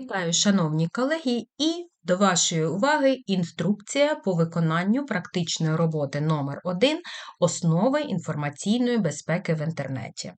Вітаю, шановні колеги, і до вашої уваги інструкція по виконанню практичної роботи номер 1 Основи інформаційної безпеки в інтернеті.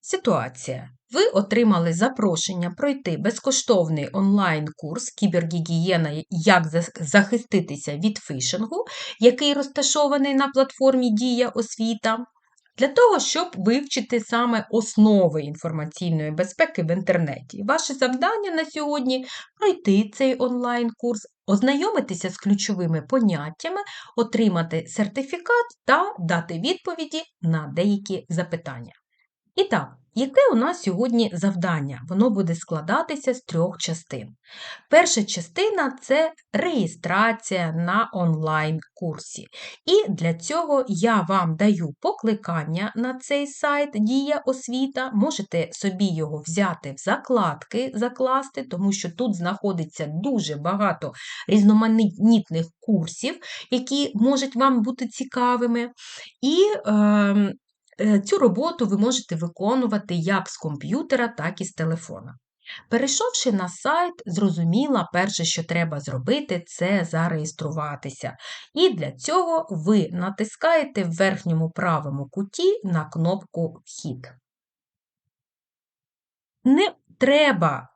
Ситуація. Ви отримали запрошення пройти безкоштовний онлайн-курс кібергігієна Як захиститися від фішингу, який розташований на платформі Дія освіта. Для того, щоб вивчити саме основи інформаційної безпеки в інтернеті. Ваше завдання на сьогодні пройти цей онлайн-курс, ознайомитися з ключовими поняттями, отримати сертифікат та дати відповіді на деякі запитання. І так, Яке у нас сьогодні завдання? Воно буде складатися з трьох частин. Перша частина це реєстрація на онлайн-курсі. І для цього я вам даю покликання на цей сайт Дія освіта. Можете собі його взяти в закладки, закласти, тому що тут знаходиться дуже багато різноманітних курсів, які можуть вам бути цікавими. І е, цю роботу ви можете виконувати як з комп'ютера, так і з телефона. Перейшовши на сайт, зрозуміла, перше, що треба зробити, це зареєструватися. І для цього ви натискаєте в верхньому правому куті на кнопку Вхід. Не треба Е,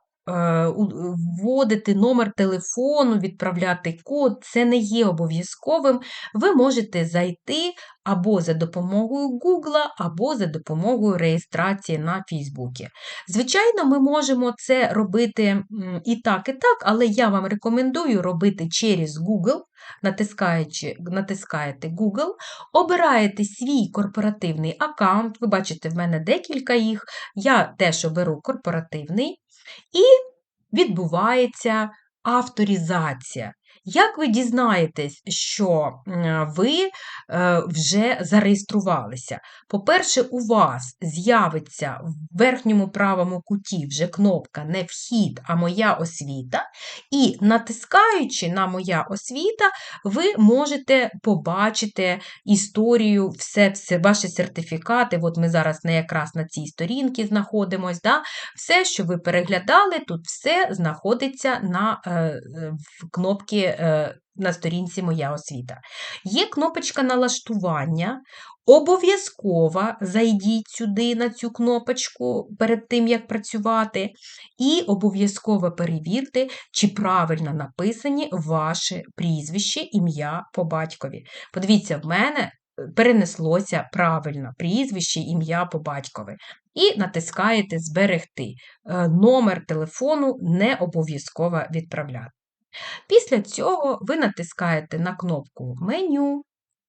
вводити номер телефону, відправляти код, це не є обов'язковим. Ви можете зайти або за допомогою Google, або за допомогою реєстрації на Фейсбуці. Звичайно, ми можемо це робити і так, і так, але я вам рекомендую робити через Google, натискаючи, натискаєте Google, обираєте свій корпоративний аккаунт. Ви бачите, в мене декілька їх. Я теж оберу корпоративний. І відбувається авторизація. Як ви дізнаєтесь, що ви е, вже зареєструвалися? По-перше, у вас з'явиться в верхньому правому куті вже кнопка Не вхід, а моя освіта, і натискаючи на Моя освіта, ви можете побачити історію, все, все ваші сертифікати. От ми зараз не якраз на цій сторінці знаходимося. Да? Все, що ви переглядали, тут все знаходиться на е, в кнопці Е, на сторінці Моя освіта. Є кнопочка налаштування. Обов'язково зайдіть сюди на цю кнопочку перед тим, як працювати, і обов'язково перевірте, чи правильно написані ваше прізвище, ім'я по батькові. Подивіться, в мене е, перенеслося правильно прізвище, ім'я по батькові. І натискаєте Зберегти. Е, номер телефону не обов'язково відправляти. Після цього ви натискаєте на кнопку Меню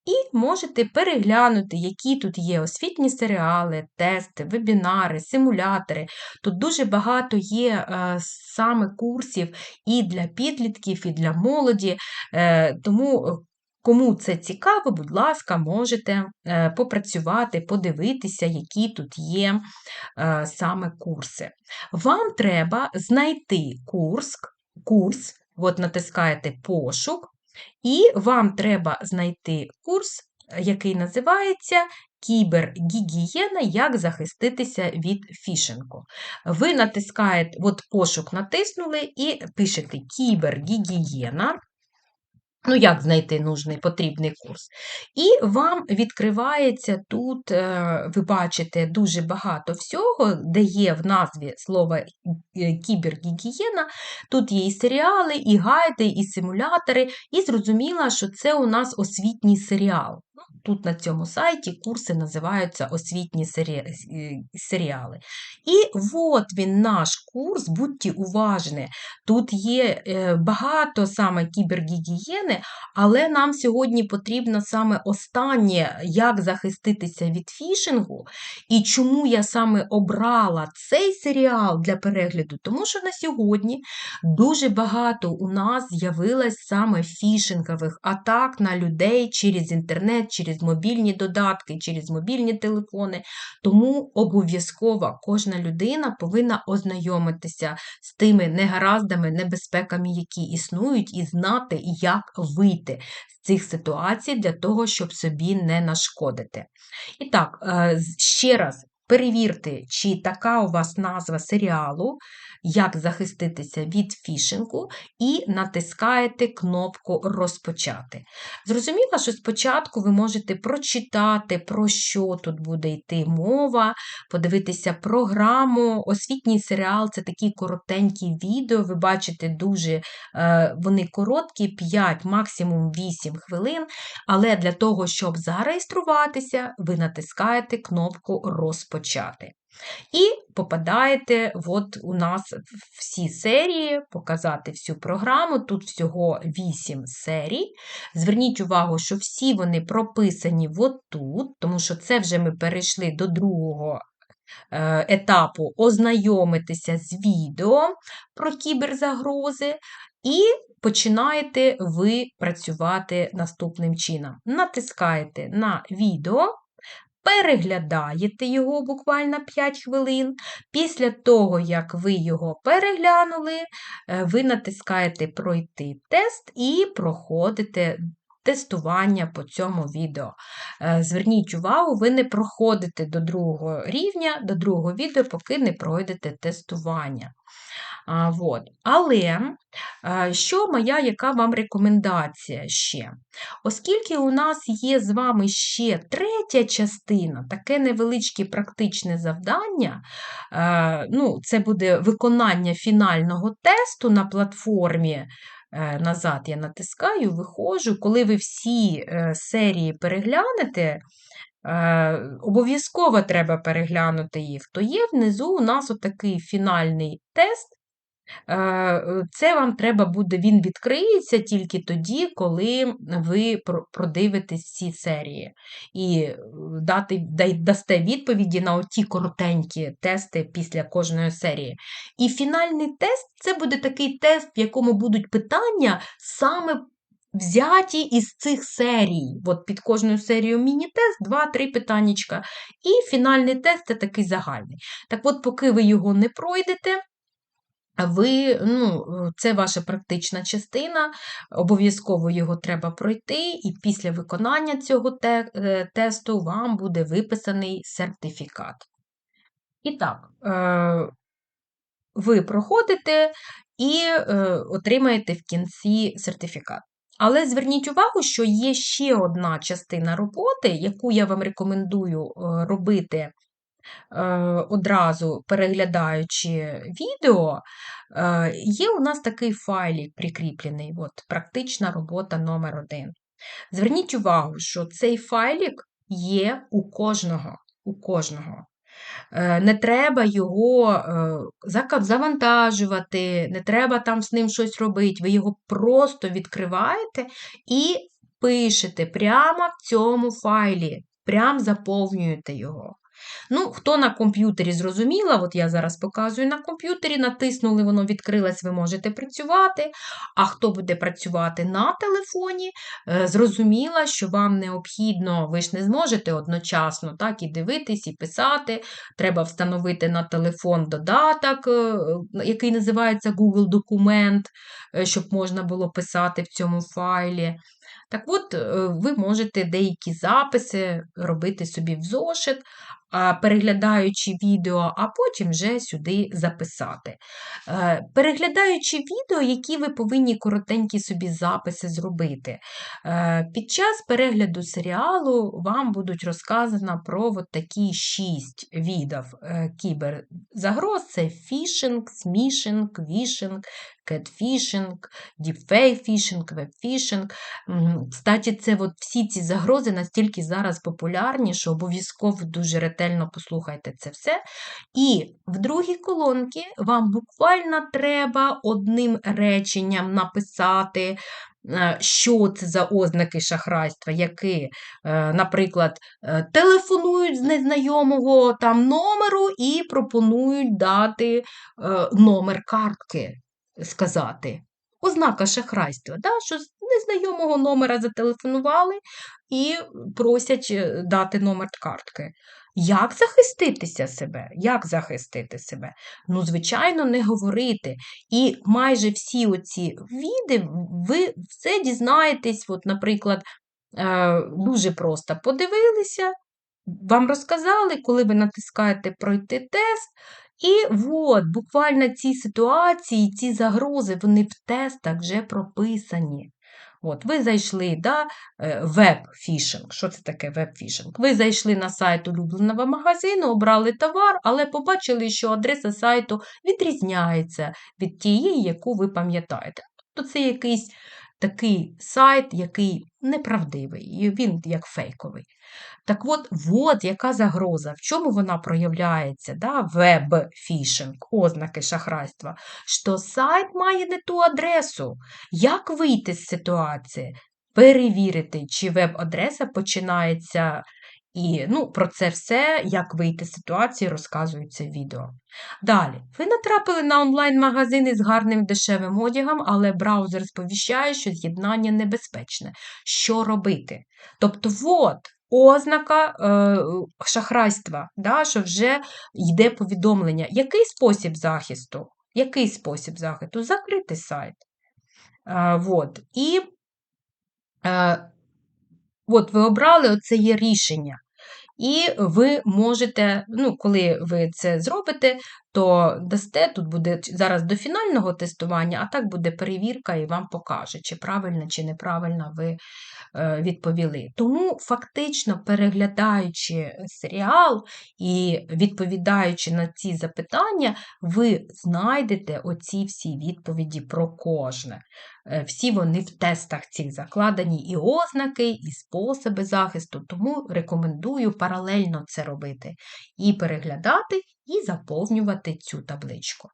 і можете переглянути, які тут є освітні серіали, тести, вебінари, симулятори. Тут дуже багато є е, саме курсів і для підлітків, і для молоді. Е, тому е, Кому це цікаво, будь ласка, можете е, попрацювати, подивитися, які тут є е, саме курси. Вам треба знайти курс, курс От натискаєте пошук, і вам треба знайти курс, який називається Кібергігієна, як захиститися від фішингу. Ви натискаєте, от пошук натиснули і пишете кібергігієна. Ну, як знайти нужний потрібний курс? І вам відкривається тут, е, ви бачите, дуже багато всього, де є в назві слово е, кібергігієна. Тут є і серіали, і гайди, і симулятори, і зрозуміла, що це у нас освітній серіал. Тут на цьому сайті курси називаються освітні е, серіали. І от він наш курс, будьте уважні, тут є е, багато саме кібергігієни, але нам сьогодні потрібно саме останнє, як захиститися від фішингу. І чому я саме обрала цей серіал для перегляду? Тому що на сьогодні дуже багато у нас з'явилось саме фішингових атак на людей через інтернет, через мобільні додатки, через мобільні телефони. Тому обов'язково кожна людина повинна ознайомитися з тими негараздами, небезпеками, які існують, і знати, як вийти з цих ситуацій для того, щоб собі не нашкодити. І так, е, ще раз. Перевірте, чи така у вас назва серіалу, як захиститися від фішингу, і натискаєте кнопку Розпочати. Зрозуміло, що спочатку ви можете прочитати, про що тут буде йти мова, подивитися програму. Освітній серіал це такі коротенькі відео. Ви бачите, дуже е, вони короткі, 5, максимум 8 хвилин. Але для того, щоб зареєструватися, ви натискаєте кнопку Розпочати. І попадаєте от у нас всі серії, показати всю програму. Тут всього 8 серій. Зверніть увагу, що всі вони прописані от тут, тому що це вже ми перейшли до другого е, етапу ознайомитися з відео про кіберзагрози. І починаєте ви працювати наступним чином. Натискаєте на відео, переглядаєте його буквально 5 хвилин. Після того, як ви його переглянули, е, ви натискаєте Пройти тест і проходите. Тестування по цьому відео. Е, зверніть увагу, ви не проходите до другого рівня, до другого відео, поки не пройдете тестування. Вот. Але що моя, яка вам рекомендація ще? Оскільки у нас є з вами ще третя частина, таке невеличке практичне завдання, ну, це буде виконання фінального тесту на платформі. Е, назад я натискаю, виходжу. Коли ви всі е, серії переглянете, е, обов'язково треба переглянути їх, то є внизу у нас отакий фінальний тест. Е, це вам треба буде, він відкриється тільки тоді, коли ви продивитесь ці серії. І е, дати, дасте відповіді на ті коротенькі тести після кожної серії. І фінальний тест це буде такий тест, в якому будуть питання саме. Взяті із цих серій. От під кожною серією міні-тест, два-три питаннячка. І фінальний тест це такий загальний. Так от, поки ви його не пройдете, ви, ну, Це ваша практична частина, обов'язково його треба пройти, і після виконання цього те, е, тесту вам буде виписаний сертифікат. І так, е, ви проходите і е, отримаєте в кінці сертифікат. Але зверніть увагу, що є ще одна частина роботи, яку я вам рекомендую робити одразу переглядаючи відео, е, є у нас такий файлік прикріплений, от, практична робота номер 1 Зверніть увагу, що цей файлік є у кожного. у кожного. Е, не треба його завантажувати, не треба там з ним щось робити. Ви його просто відкриваєте і пишете прямо в цьому файлі, прямо заповнюєте його. Ну, Хто на комп'ютері зрозуміла, от я зараз показую на комп'ютері, натиснули, воно відкрилось, ви можете працювати. А хто буде працювати на телефоні, е, зрозуміла, що вам необхідно, ви ж не зможете одночасно так, і дивитись, і писати. Треба встановити на телефон додаток, е, який називається Google Документ, е, щоб можна було писати в цьому файлі. Так от, ви можете деякі записи робити собі в зошит, переглядаючи відео, а потім вже сюди записати. Е, переглядаючи відео, які ви повинні коротенькі собі записи зробити. Е, під час перегляду серіалу вам будуть розказано про от такі шість видів е, кіберзагроз: це фішинг, смішинг, вішинг, кетфішинг, діпфейфішинг, вебфішинг. Кстати, це от всі ці загрози настільки зараз популярні, що обов'язково дуже ретельно послухайте це все. І в другій колонці вам буквально треба одним реченням написати. Е, що це за ознаки шахрайства, які, е, наприклад, е, телефонують з незнайомого там номеру і пропонують дати номер картки сказати. Ознака шахрайства, да? що з незнайомого номера зателефонували і просять е, дати номер картки. Як захиститися себе? Як захистити себе? Ну, звичайно, не говорити. І майже всі оці віди, ви все дізнаєтесь, от, наприклад, е, дуже просто подивилися, вам розказали, коли ви натискаєте пройти тест, І от, буквально ці ситуації, ці загрози, вони в тестах вже прописані. От, Ви зайшли да, веб-фішинг. Що це таке веб-фішинг? Ви зайшли на сайт улюбленого магазину, обрали товар, але побачили, що адреса сайту відрізняється від тієї, яку ви пам'ятаєте. Тобто це якийсь такий сайт, який неправдивий, він як фейковий. Так от, от яка загроза, в чому вона проявляється, да? веб-фішинг, ознаки шахрайства, що сайт має не ту адресу. Як вийти з ситуації? Перевірити, чи веб-адреса починається і ну, про це все, як вийти з ситуації, розказується відео. Далі, ви натрапили на онлайн-магазини з гарним дешевим одягом, але браузер сповіщає, що з'єднання небезпечне. Що робити? Тобто, от, ознака е, шахрайства, да, що вже йде повідомлення. Який спосіб захисту? Який спосіб захисту? Закрити сайт. Е, вот. І е, от ви обрали оце є рішення. І ви можете, ну, коли ви це зробите, то дасте, тут буде зараз до фінального тестування, а так буде перевірка і вам покаже, чи правильно, чи неправильно ви Е, відповіли. Тому, фактично, переглядаючи серіал і відповідаючи на ці запитання, ви знайдете оці всі відповіді про кожне. Е, всі вони в тестах цих закладені і ознаки, і способи захисту, тому рекомендую паралельно це робити. І переглядати, і заповнювати цю табличку.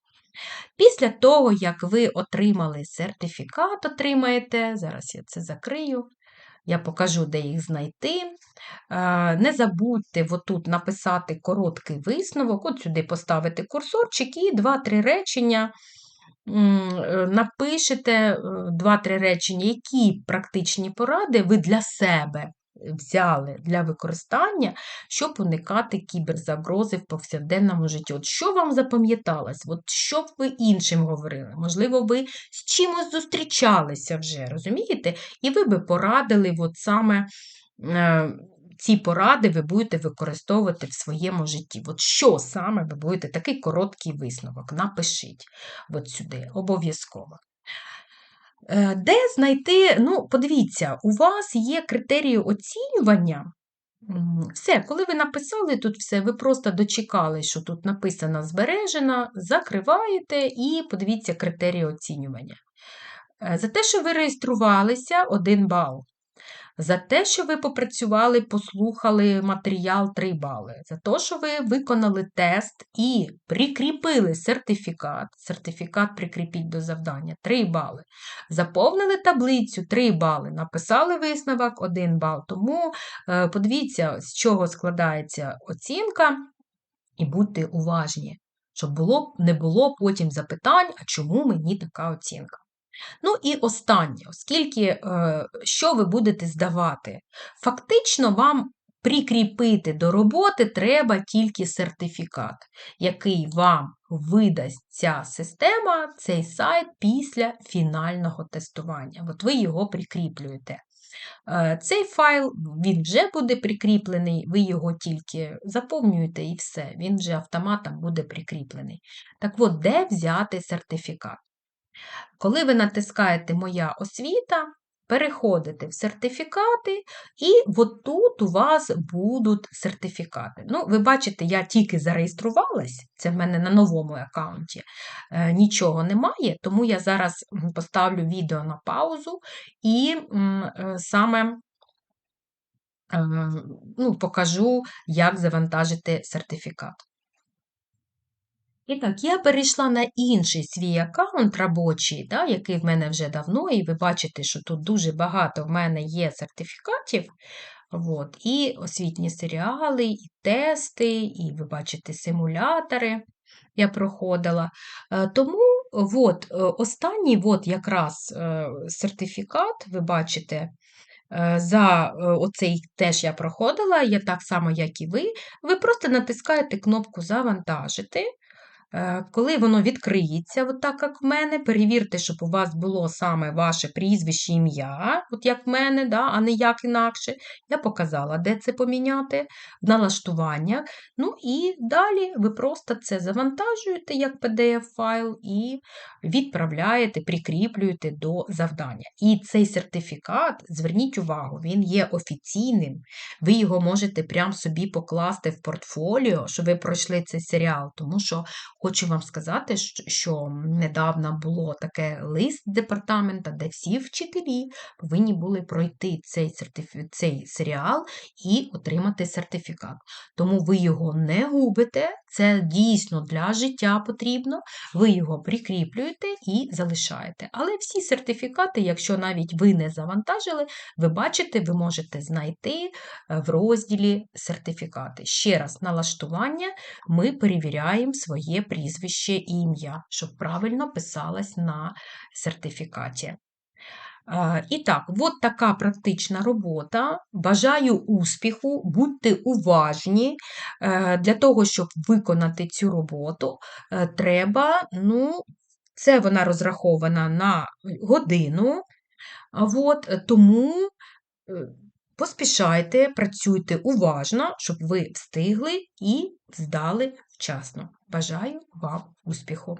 Після того, як ви отримали сертифікат, отримаєте, зараз я це закрию, я покажу, де їх знайти. Не забудьте отут написати короткий висновок, от сюди поставити курсорчик і 2-3 речення. Е, напишете 2-3 е, речення, які практичні поради ви для себе взяли для використання, щоб уникати кіберзагрози в повсякденному житті. От Що вам запам'яталось? От Що б ви іншим говорили? Можливо, ви з чимось зустрічалися вже, розумієте? І ви би порадили от саме. Е, ці поради ви будете використовувати в своєму житті. От що саме ви будете такий короткий висновок? Напишіть от сюди, обов'язково. Е, де знайти, ну, подивіться, у вас є критерії оцінювання. Все, коли ви написали тут все, ви просто дочекали, що тут написано збережено, закриваєте і подивіться критерії оцінювання. Е, за те, що ви реєструвалися, 1 бал. За те, що ви попрацювали, послухали матеріал 3 бали. За те, що ви виконали тест і прикріпили сертифікат. Сертифікат прикріпіть до завдання 3 бали. Заповнили таблицю 3 бали. Написали висновок 1 бал. Тому е, подивіться, з чого складається оцінка, і будьте уважні, щоб було, не було потім запитань, а чому мені така оцінка. Ну і останнє, оскільки е, що ви будете здавати? Фактично, вам прикріпити до роботи треба тільки сертифікат, який вам видасть ця система, цей сайт після фінального тестування. От ви його прикріплюєте. Е, цей файл він вже буде прикріплений, ви його тільки заповнюєте і все, він вже автоматом буде прикріплений. Так от, де взяти сертифікат? Коли ви натискаєте Моя освіта, переходите в сертифікати, і от тут у вас будуть сертифікати. Ну, Ви бачите, я тільки зареєструвалась, це в мене на новому аккаунті, е, нічого немає, тому я зараз поставлю відео на паузу і е, саме е, ну, покажу, як завантажити сертифікат. І так, я перейшла на інший свій аккаунт робочий, да, який в мене вже давно, і ви бачите, що тут дуже багато в мене є сертифікатів. От, І освітні серіали, і тести, і ви бачите симулятори я проходила. Е, тому от, е, останній от якраз е, сертифікат, ви бачите, за оцей теж я проходила, я так само, як і ви. Ви просто натискаєте кнопку Завантажити. Е, Коли воно відкриється, от так як в мене, перевірте, щоб у вас було саме ваше прізвище, ім'я, от як в мене, да, а не як інакше. Я показала, де це поміняти, в налаштуваннях. Ну і далі ви просто це завантажуєте як PDF-файл і відправляєте, прикріплюєте до завдання. І цей сертифікат, зверніть увагу, він є офіційним. Ви його можете прям собі покласти в портфоліо, що ви пройшли цей серіал, тому що хочу вам сказати, що недавно було таке лист департамента, де всі вчителі повинні були пройти цей, сертифі... цей серіал і отримати сертифікат. Тому ви його не губите, це дійсно для життя потрібно, ви його прикріплюєте і залишаєте. Але всі сертифікати, якщо навіть ви не завантажили, ви бачите, ви можете знайти е, в розділі сертифікати. Ще раз, налаштування ми перевіряємо своє прізвище і ім'я, щоб правильно писалось на сертифікаті. І так, от така практична робота. Бажаю успіху, будьте уважні. Е, для того, щоб виконати цю роботу, е, треба, ну, це вона розрахована на годину. От, Тому е, поспішайте, працюйте уважно, щоб ви встигли і здали вчасно. Бажаю вам успіху!